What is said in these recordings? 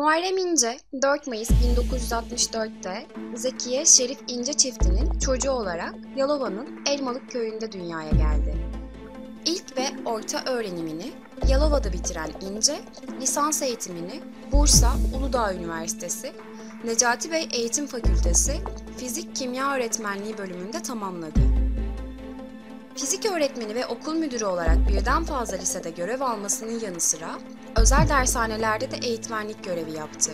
Muharrem İnce 4 Mayıs 1964'te Zekiye Şerif İnce çiftinin çocuğu olarak Yalova'nın Elmalık köyünde dünyaya geldi. İlk ve orta öğrenimini Yalova'da bitiren İnce, lisans eğitimini Bursa Uludağ Üniversitesi, Necati Bey Eğitim Fakültesi Fizik Kimya Öğretmenliği bölümünde tamamladı. Fizik öğretmeni ve okul müdürü olarak birden fazla lisede görev almasının yanı sıra özel dershanelerde de eğitmenlik görevi yaptı.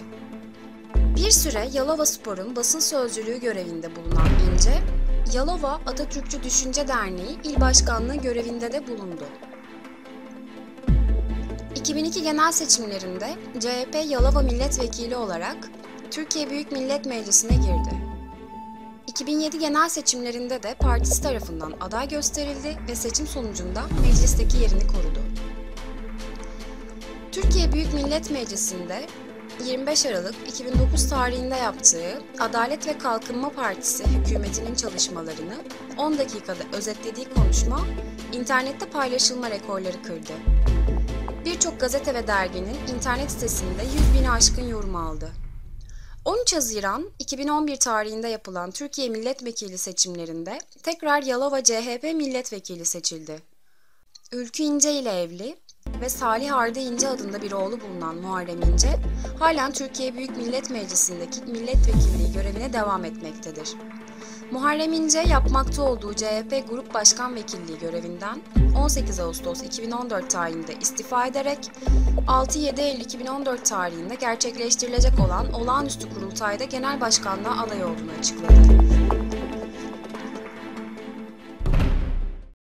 Bir süre Yalova Spor'un basın sözcülüğü görevinde bulunan İnce, Yalova Atatürkçü Düşünce Derneği İl Başkanlığı görevinde de bulundu. 2002 genel seçimlerinde CHP Yalova Milletvekili olarak Türkiye Büyük Millet Meclisi'ne girdi. 2007 genel seçimlerinde de partisi tarafından aday gösterildi ve seçim sonucunda meclisteki yerini korudu. Türkiye Büyük Millet Meclisi'nde 25 Aralık 2009 tarihinde yaptığı Adalet ve Kalkınma Partisi hükümetinin çalışmalarını 10 dakikada özetlediği konuşma internette paylaşılma rekorları kırdı. Birçok gazete ve derginin internet sitesinde 100 bini aşkın yorum aldı. 13 Haziran 2011 tarihinde yapılan Türkiye Milletvekili seçimlerinde tekrar Yalova CHP milletvekili seçildi. Ülkü İnce ile evli ve Salih Arda İnce adında bir oğlu bulunan Muharrem İnce, halen Türkiye Büyük Millet Meclisi'ndeki milletvekilliği görevine devam etmektedir. Muharrem İnce yapmakta olduğu CHP Grup Başkan Vekilliği görevinden 18 Ağustos 2014 tarihinde istifa ederek 6-7 Eylül 2014 tarihinde gerçekleştirilecek olan olağanüstü kurultayda genel başkanlığa aday olduğunu açıkladı.